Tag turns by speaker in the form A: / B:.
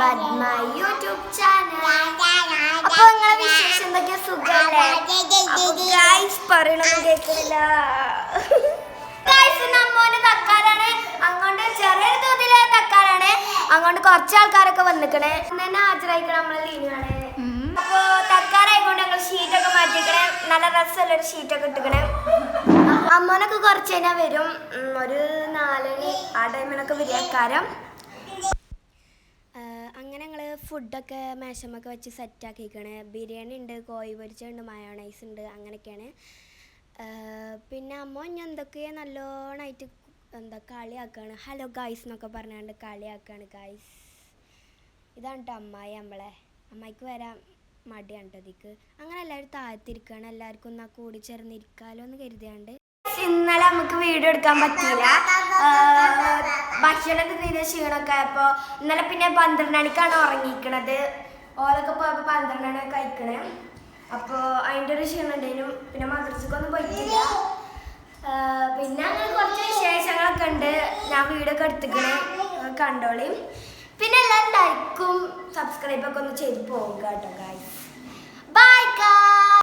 A: Muhammad my YouTube channel അപ്പൊ നിങ്ങളെ വിശേഷം എന്തൊക്കെയാ? സുഖമല്ലേ ഗൈസ് പറയണൊന്നും കേൾക്കില്ല ഗൈസ് നമ്മോന്റെ തക്കാരാണ്. അങ്ങോട്ട് ചെറിയ തോതിലെ തക്കാരാണ്. അങ്ങോട്ട് കുറച്ച് ആൾക്കാരൊക്കെ വന്നിക്കണേ. തന്നെ ഹാജരായിക്കണം നമ്മളെ ലീവാണ് അപ്പോ തക്കാരായിക്കൊണ്ട് ഞങ്ങൾ ഷീറ്റൊക്കെ മാറ്റിക്കണേ. നല്ല രസമുള്ള ഒരു ഷീറ്റൊക്കെ ഇട്ടിക്കണേ. അമ്മനൊക്കെ കുറച്ച് കഴിഞ്ഞാൽ വരും. ഒരു നാലണി ആ ടൈമിനൊക്കെ വരിയാക്കാരം ഫുഡൊക്കെ മേശമൊക്കെ വെച്ച് സെറ്റ് ആക്കിക്കണേ ബിരിയാണി ഉണ്ട് കോഴി പൊരിച്ചുണ്ട് മയോണൈസ് ഉണ്ട് അങ്ങനെയൊക്കെയാണ്. പിന്നെ അമ്മ ഞാൻ എന്തൊക്കെയോ നല്ലോണമായിട്ട് എന്താ കളിയാക്കാണ്? ഹലോ ഗായ്സ് എന്നൊക്കെ പറഞ്ഞുകൊണ്ട് കളിയാക്കാണ് ഗായ്സ് ഇതാണ് കേട്ടോ അമ്മായി നമ്മളെ അമ്മായിക്ക് വരാൻ മടിയാണ് ഇതിക്ക്. അങ്ങനെ എല്ലാവരും താഴ്ത്തിരിക്കുകയാണ് എല്ലാവർക്കും ഒന്ന് കൂടി ചേർന്നിരിക്കാലോ എന്ന് കരുതിയാണ്ട്. ഇന്നലെ നമുക്ക് വീഡിയോ എടുക്കാൻ പറ്റിയില്ല ആഹ് തീരെ ക്ഷീണമൊക്കെ ആയപ്പോ ഇന്നലെ പിന്നെ പന്ത്രണ്ട് മണിക്കാണ് ഉറങ്ങിക്കണത്. ഓലൊക്കെ പോയപ്പോ പന്ത്രണ്ട് മണി കഴിക്കണേ. അപ്പോൾ അതിന്റെ ഒരു ക്ഷീണം ഉണ്ടായിരുന്നു പിന്നെ മദ്രസക്കൊന്നും പോയിട്ടില്ല. പിന്നെ അങ്ങനെ കുറച്ച് വിശേഷങ്ങളൊക്കെ ഉണ്ട്. ഞാൻ വീഡിയോ ഒക്കെ എടുത്തിക്കണേ കണ്ടോളിയും പിന്നെ എല്ലാവരും ലൈക്കും സബ്സ്ക്രൈബൊക്കെ ഒന്ന് ചെയ്ത് പോകുക കേട്ടോ ഗായ്സ്